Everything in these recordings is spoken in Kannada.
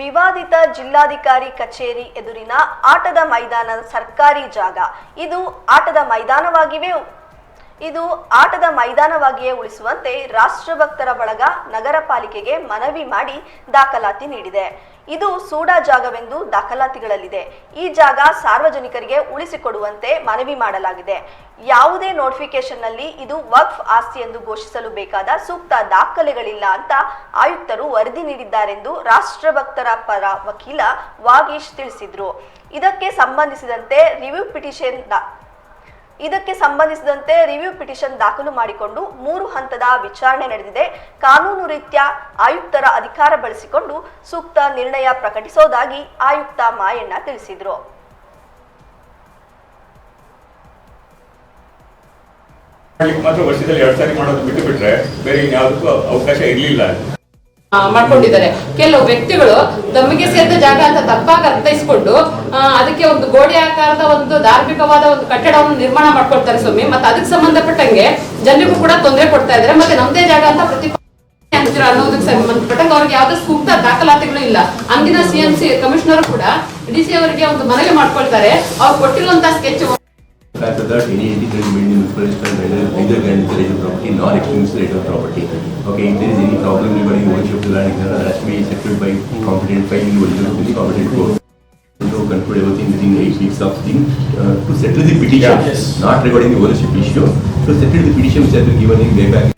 ವಿವಾದಿತ ಜಿಲ್ಲಾಧಿಕಾರಿ ಕಚೇರಿ ಎದುರಿನ ಆಟದ ಮೈದಾನ ಸರ್ಕಾರಿ ಜಾಗ. ಇದು ಆಟದ ಮೈದಾನವಾಗಿವೆ. ಇದು ಆಟದ ಮೈದಾನವಾಗಿಯೇ ಉಳಿಸುವಂತೆ ರಾಷ್ಟ್ರಭಕ್ತರ ಬಳಗ ನಗರ ಪಾಲಿಕೆಗೆ ಮನವಿ ಮಾಡಿ ದಾಖಲಾತಿ ನೀಡಿದೆ. ಇದು ಸೂಡಾ ಜಾಗವೆಂದು ದಾಖಲಾತಿಗಳಲ್ಲಿದೆ. ಈ ಜಾಗ ಸಾರ್ವಜನಿಕರಿಗೆ ಉಳಿಸಿಕೊಡುವಂತೆ ಮನವಿ ಮಾಡಲಾಗಿದೆ. ಯಾವುದೇ ನೋಟಿಫಿಕೇಶನ್ನಲ್ಲಿ ಇದು ವಕ್ಫ್ ಆಸ್ತಿ ಎಂದು ಘೋಷಿಸಲು ಬೇಕಾದ ಸೂಕ್ತ ದಾಖಲೆಗಳಿಲ್ಲ ಅಂತ ಆಯುಕ್ತರು ವರದಿ ನೀಡಿದ್ದಾರೆಂದು ರಾಷ್ಟ್ರಭಕ್ತರ ಪರ ವಕೀಲ ವಾಗೀಶ್ ತಿಳಿಸಿದ್ರು. ಇದಕ್ಕೆ ಸಂಬಂಧಿಸಿದಂತೆ ರಿವ್ಯೂ ಪಿಟಿಷನ್ ಇದಕ್ಕೆ ಸಂಬಂಧಿಸಿದಂತೆ ರಿವ್ಯೂ ಪಿಟಿಷನ್ ದಾಖಲು ಮಾಡಿಕೊಂಡು ಮೂರು ಹಂತದ ವಿಚಾರಣೆ ನಡೆದಿದೆ. ಕಾನೂನು ರೀತ್ಯ ಆಯುಕ್ತರ ಅಧಿಕಾರ ಬಳಸಿಕೊಂಡು ಸೂಕ್ತ ನಿರ್ಣಯ ಪ್ರಕಟಿಸೋದಾಗಿ ಆಯುಕ್ತ ಮಾಯಣ್ಣ ತಿಳಿಸಿದ್ರು. ಮಾತ್ರ ವರ್ಷದಲ್ಲಿ ಎರಡು ಸಾರಿ ಮಾಡೋದು ಬಿಟ್ಟು ಬಿಟ್ರೆ ಬೇರೆ ಇನ್ಯಾವುದಕ್ಕೂ ಅವಕಾಶ ಇರಲಿಲ್ಲ. ಮಾಡ್ಕೊಂಡಿದ್ದಾರೆ. ಕೆಲವು ವ್ಯಕ್ತಿಗಳು ತಮಗೆ ಸೇರಿದ ಜಾಗ ಅಂತ ತಪ್ಪಾಗಿ ಅರ್ಥೈಸ್ಕೊಂಡು ಅದಕ್ಕೆ ಒಂದು ಗೋಡೆ ಆಕಾರದ ಒಂದು ಧಾರ್ಮಿಕವಾದ ಒಂದು ಕಟ್ಟಡವನ್ನು ನಿರ್ಮಾಣ ಮಾಡ್ಕೊಳ್ತಾರೆ ಸ್ವಾಮಿ. ಮತ್ತೆ ಅದಕ್ಕೆ ಸಂಬಂಧಪಟ್ಟಂಗೆ ಜನರಿಗೂ ಕೂಡ ತೊಂದರೆ ಕೊಡ್ತಾ ಇದ್ದಾರೆ. ಮತ್ತೆ ನಮ್ದೇ ಜಾಗ ಅಂತ ಪ್ರತಿ ಅನ್ನೋದಕ್ಕೆ ಸಂಬಂಧಪಟ್ಟಂಗೆ ಅವ್ರಿಗೆ ಯಾವ್ದೇ ಸೂಕ್ತ ದಾಖಲಾತಿಗಳು ಇಲ್ಲ. ಅಂದಿನ ಸಿ ಸಿ ಕಮಿಷನರ್ ಕೂಡ ಡಿ ಸಿ ಅವರಿಗೆ ಒಂದು ಮನವಿ ಮಾಡ್ಕೊಳ್ತಾರೆ. ಅವ್ರು ಕೊಟ್ಟಿರುವಂತಹ sketch After that, any can made in municipal neither neither grant the right of property nor extinguish the right of property. Okay, if there is any problem regarding ownership of the land, etc., that has to be settled by competent finding original to the competent court. So conclude everything within eight weeks of thing uh, to settle the petition, Yeah, yes. not regarding the ownership issue, to settle the petition which has been given in way back.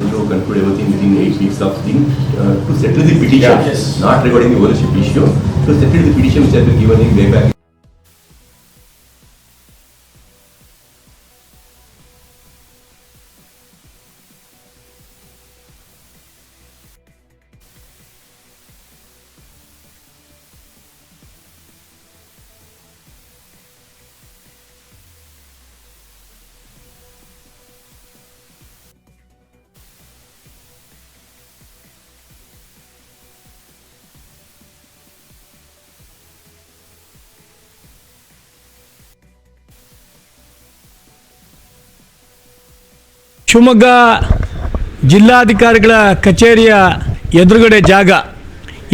So conclude everything weeks of thing uh, to settle the petition, Yeah, yes. not regarding the ownership issue, to settle the petition which has been given in way back. Shivamogga ಜಿಲ್ಲಾಧಿಕಾರಿಗಳ ಕಚೇರಿಯ ಎದುರುಗಡೆ ಜಾಗ.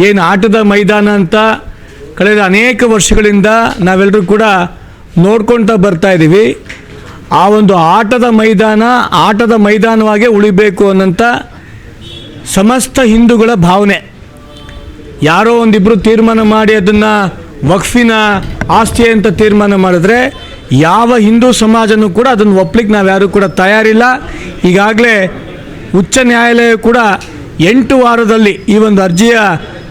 ಏನು ಆಟದ ಮೈದಾನ ಅಂತ ಕಳೆದ ಅನೇಕ ವರ್ಷಗಳಿಂದ ನಾವೆಲ್ಲರೂ ಕೂಡ ನೋಡ್ಕೊಳ್ತಾ ಬರ್ತಾ ಇದ್ದೀವಿ. ಆ ಒಂದು ಆಟದ ಮೈದಾನ, ಆಟದ ಮೈದಾನವಾಗೇ ಉಳಿಬೇಕು ಅನ್ನೋಂಥ ಸಮಸ್ತ ಹಿಂದೂಗಳ ಭಾವನೆ. ಯಾರೋ ಒಂದಿಬ್ಬರು ತೀರ್ಮಾನ ಮಾಡಿ ಅದನ್ನು ವಕ್ಫಿನ ಆಸ್ತಿ ಅಂತ ತೀರ್ಮಾನ ಮಾಡಿದ್ರೆ ಯಾವ ಹಿಂದೂ ಸಮಾಜನೂ ಕೂಡ ಅದನ್ನು ಒಪ್ಲಿಕ್ಕೆ ನಾವು ಯಾರೂ ಕೂಡ ತಯಾರಿಲ್ಲ. ಈಗಾಗಲೇ ಉಚ್ಚ ನ್ಯಾಯಾಲಯ ಕೂಡ ಎಂಟು ವಾರದಲ್ಲಿ ಈ ಒಂದು ಅರ್ಜಿಯ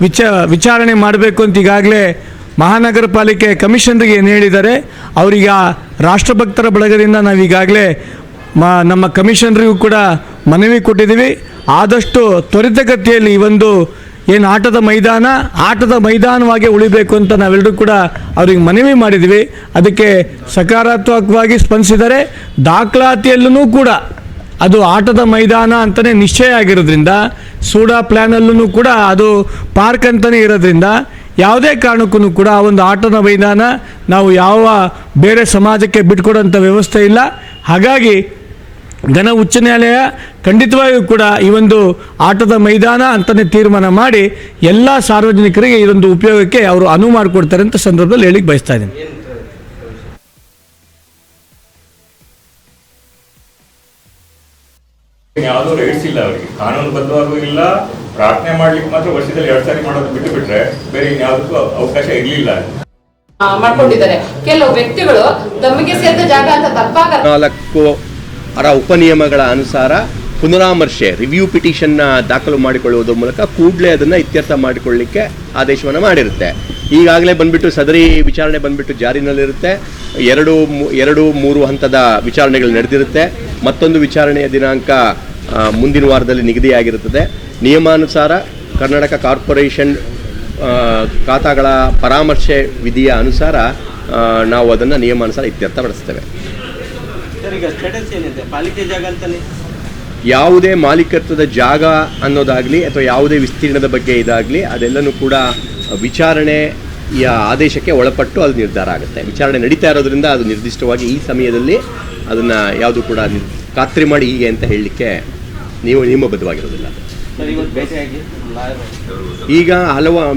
ವಿಚ, ವಿಚಾರಣೆ ಮಾಡಬೇಕು ಅಂತ ಈಗಾಗಲೇ ಮಹಾನಗರ ಪಾಲಿಕೆ ಕಮಿಷನರಿಗೆ ಏನು ಹೇಳಿದ್ದಾರೆ. ಅವರೀಗ ರಾಷ್ಟ್ರಭಕ್ತರ ಬಳಗದಿಂದ ನಾವೀಗಾಗಲೇ ಮ, ನಮ್ಮ ಕಮಿಷನರಿಗೂ ಕೂಡ ಮನವಿ ಕೊಟ್ಟಿದ್ದೀವಿ. ಆದಷ್ಟು ತ್ವರಿತಗತಿಯಲ್ಲಿ ಈ ಒಂದು ಏನು ಆಟದ ಮೈದಾನ, ಆಟದ ಮೈದಾನವಾಗಿ ಉಳಿಬೇಕು ಅಂತ ನಾವೆಲ್ಲರೂ ಕೂಡ ಅವ್ರಿಗೆ ಮನವಿ ಮಾಡಿದ್ವಿ. ಅದಕ್ಕೆ ಸಕಾರಾತ್ಮಕವಾಗಿ ಸ್ಪಂದಿಸಿದರೆ ದಾಖಲಾತಿಯಲ್ಲೂ ಕೂಡ ಅದು ಆಟದ ಮೈದಾನ ಅಂತಲೇ ನಿಶ್ಚಯ ಆಗಿರೋದ್ರಿಂದ, ಸೂಡಾ ಪ್ಲ್ಯಾನಲ್ಲೂ ಕೂಡ ಅದು ಪಾರ್ಕ್ ಅಂತಲೇ ಇರೋದ್ರಿಂದ ಯಾವುದೇ ಕಾರಣಕ್ಕೂ ಕೂಡ ಆ ಒಂದು ಆಟದ ಮೈದಾನ ನಾವು ಯಾವ ಬೇರೆ ಸಮಾಜಕ್ಕೆ ಬಿಟ್ಕೊಡೋಂಥ ವ್ಯವಸ್ಥೆ ಇಲ್ಲ. ಹಾಗಾಗಿ ಘನ ಉಚ್ಚ ನ್ಯಾಯಾಲಯ ಖಂಡಿತವಾಗಿಯೂ ಕೂಡ ಈ ಒಂದು ಆಟದ ಮೈದಾನ ಅಂತಲೇ ತೀರ್ಮಾನ ಮಾಡಿ ಎಲ್ಲ ಸಾರ್ವಜನಿಕರಿಗೆ ಇದೊಂದು ಉಪಯೋಗಕ್ಕೆ ಅವರು ಅನುವು ಮಾಡಿಕೊಡ್ತಾರೆ ಅಂತ ಸಂದರ್ಭದಲ್ಲಿ ಹೇಳಿಕ್ಕೆ ಬಯಸ್ತಾ ಇದ್ದೀನಿ. ಯಾವುದೋ ರೈಟ್ಸ್ ಇಲ್ಲ ಅವರಿಗೆ ಕಾನೂನುಬದ್ಧವಾಗೂ ಇಲ್ಲ ಪ್ರಾರ್ಥನೆ ಮಾಡ್ಲಿಕ್ಕೆ ಮಾತ್ರ ವರ್ಷದಲ್ಲಿ ಎರಡು ಸಾರಿ ಮಾಡೋದು ಬಿಟ್ಟು ಬಿಟ್ರೆ ಬೇರೆ ಇನ್ಯಾವುದಕ್ಕೂ ಅವಕಾಶ ಇರಲಿಲ್ಲ. ಆ, ಮಾಡ್ಕೊಂಡಿದ್ದಾರೆ. ಕೆಲವು ವ್ಯಕ್ತಿಗಳು ತಮಗೆ ಸೇರಿದ ಜಾಗ ಅಂತ ತಪ್ಪಾಗ ನಾಲ್ಕು ಅರ ಉಪನಿಯಮಗಳ ಅನುಸಾರ ಪುನರಾಮರ್ಶೆ ರಿವ್ಯೂ ಪಿಟಿಷನ್ನ ದಾಖಲು ಮಾಡಿಕೊಳ್ಳುವುದರ ಮೂಲಕ ಕೂಡಲೇ ಅದನ್ನು ಇತ್ಯರ್ಥ ಮಾಡಿಕೊಳ್ಳಲಿಕ್ಕೆ ಆದೇಶವನ್ನು ಮಾಡಿರುತ್ತೆ. ಈಗಾಗಲೇ ಬಂದ್ಬಿಟ್ಟು ಸದರಿ ವಿಚಾರಣೆ ಬಂದ್ಬಿಟ್ಟು ಜಾರಿನಲ್ಲಿರುತ್ತೆ. ಎರಡು ಎರಡು ಮೂರು ಹಂತದ ವಿಚಾರಣೆಗಳು ನಡೆದಿರುತ್ತೆ. ಮತ್ತೊಂದು ವಿಚಾರಣೆಯ ದಿನಾಂಕ ಮುಂದಿನ ವಾರದಲ್ಲಿ ನಿಗದಿಯಾಗಿರುತ್ತದೆ. ನಿಯಮಾನುಸಾರ ಕರ್ನಾಟಕ ಕಾರ್ಪೊರೇಷನ್ ಖಾತಾಗಳ ಪರಾಮರ್ಶೆ ವಿಧಿಯ ಅನುಸಾರ ನಾವು ಅದನ್ನು ನಿಯಮಾನುಸಾರ ಇತ್ಯರ್ಥಪಡಿಸ್ತೇವೆ ಯಾವುದೇ ಮಾಲೀಕತ್ವದ ಜಾಗ ಅನ್ನೋದಾಗಲಿ ಅಥವಾ ಯಾವುದೇ ವಿಸ್ತೀರ್ಣದ ಬಗ್ಗೆ ಇದಾಗಲಿ ಅದೆಲ್ಲನೂ ಕೂಡ ವಿಚಾರಣೆಯ ಆದೇಶಕ್ಕೆ ಒಳಪಟ್ಟು ಅದು ನಿರ್ಧಾರ ಆಗುತ್ತೆ. ವಿಚಾರಣೆ ನಡೀತಾ ಇರೋದ್ರಿಂದ ಅದು ನಿರ್ದಿಷ್ಟವಾಗಿ ಈ ಸಮಯದಲ್ಲಿ ಅದನ್ನು ಯಾವುದು ಕೂಡ ಖಾತ್ರಿ ಮಾಡಿ ಹೀಗೆ ಅಂತ ಹೇಳಲಿಕ್ಕೆ ನೀವು ನಿಯಮಬದ್ಧವಾಗಿರೋದಿಲ್ಲ ಈಗ ಹಲವ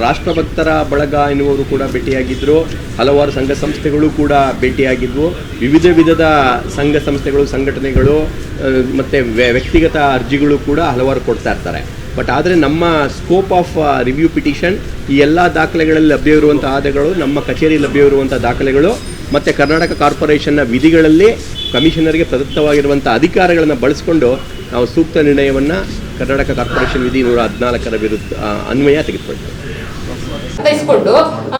ರಾಷ್ಟ್ರಭಕ್ತರ ಬಳಗ ಎನ್ನುವರು ಕೂಡ ಭೇಟಿಯಾಗಿದ್ದರು ಹಲವಾರು ಸಂಘ ಸಂಸ್ಥೆಗಳು ಕೂಡ ಭೇಟಿಯಾಗಿದ್ವು. ವಿವಿಧ ವಿಧದ ಸಂಘ ಸಂಸ್ಥೆಗಳು, ಸಂಘಟನೆಗಳು ಮತ್ತು ಮತ್ತೆ ವ್ಯ- ವ್ಯಕ್ತಿಗತ ಅರ್ಜಿಗಳು ಕೂಡ ಹಲವಾರು ಕೊಡ್ತಾ ಇರ್ತಾರೆ. ಬಟ್ ಆದರೆ ನಮ್ಮ ಸ್ಕೋಪ್ ಆಫ್ ರಿವ್ಯೂ ಪಿಟಿಷನ್ ಈ ಎಲ್ಲ ದಾಖಲೆಗಳಲ್ಲಿ ಲಭ್ಯವಿರುವಂಥ ಆದಗಳು ನಮ್ಮ ಕಚೇರಿ ಲಭ್ಯವಿರುವಂಥ ದಾಖಲೆಗಳು, ಮತ್ತು ಕರ್ನಾಟಕ ಕಾರ್ಪೊರೇಷನ್ನ ವಿಧಿಗಳಲ್ಲಿ ಕಮಿಷನರ್ಗೆ ಪ್ರದತ್ತವಾಗಿರುವಂಥ ಅಧಿಕಾರಗಳನ್ನು ಬಳಸಿಕೊಂಡು ನಾವು ಸೂಕ್ತ ನಿರ್ಣಯವನ್ನು ಕರ್ನಾಟಕ ಕಾರ್ಪೊರೇಷನ್ ವಿಧಿ ನೂರ ಹದಿನಾಲ್ಕರ ವಿರುದ್ಧ ಅನ್ವಯ ಅರ್ಥೈಸ್ಕೊಂಡು